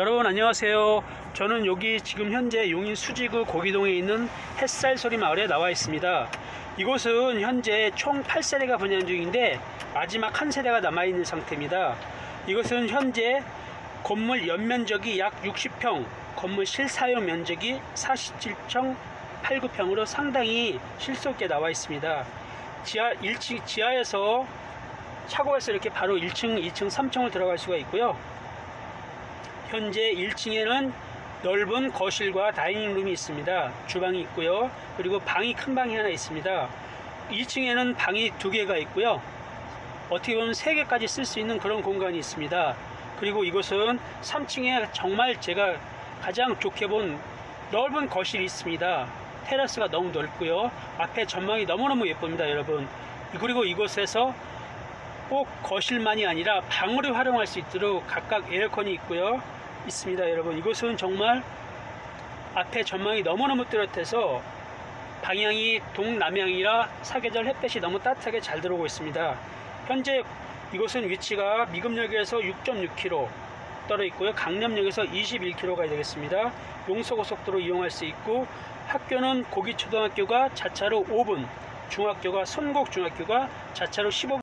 여러분 안녕하세요. 저는 여기 지금 현재 용인 수지구 고기동에 있는 햇살소리 마을에 나와 있습니다. 이곳은 현재 총 8세대가 분양 중인데 마지막 한 세대가 남아 있는 상태입니다. 이것은 현재 건물 연면적이 약 60평, 건물 실사용 면적이 47평, 8, 9평으로 상당히 실속 있게 나와 있습니다. 지하 1층 지하에서 차고에서 이렇게 바로 1층, 2층, 3층을 들어갈 수가 있고요. 현재 1층에는 넓은 거실과 다이닝룸이 있습니다. 주방이 있고요. 그리고 방이 큰 방이 하나 있습니다. 2층에는 방이 두 개가 있고요. 어떻게 보면 세 개까지 쓸 수 있는 그런 공간이 있습니다. 그리고 이곳은 3층에 정말 제가 가장 좋게 본 넓은 거실이 있습니다. 테라스가 너무 넓고요. 앞에 전망이 너무너무 예쁩니다, 여러분. 그리고 이곳에서 꼭 거실만이 아니라 방으로 활용할 수 있도록 각각 에어컨이 있고요. 있습니다, 여러분. 이곳은 정말 앞에 전망이 너무너무 뚜렷해서 방향이 동남향이라 사계절 햇볕이 너무 따뜻하게 잘 들어오고 있습니다. 현재 이곳은 위치가 미금역에서 6.6km 떨어 있고요. 강남역에서 21km가 되겠습니다. 용서고속도로 이용할 수 있고 학교는 고기초등학교가 자차로 5분, 중학교가 손곡중학교가 자차로 15분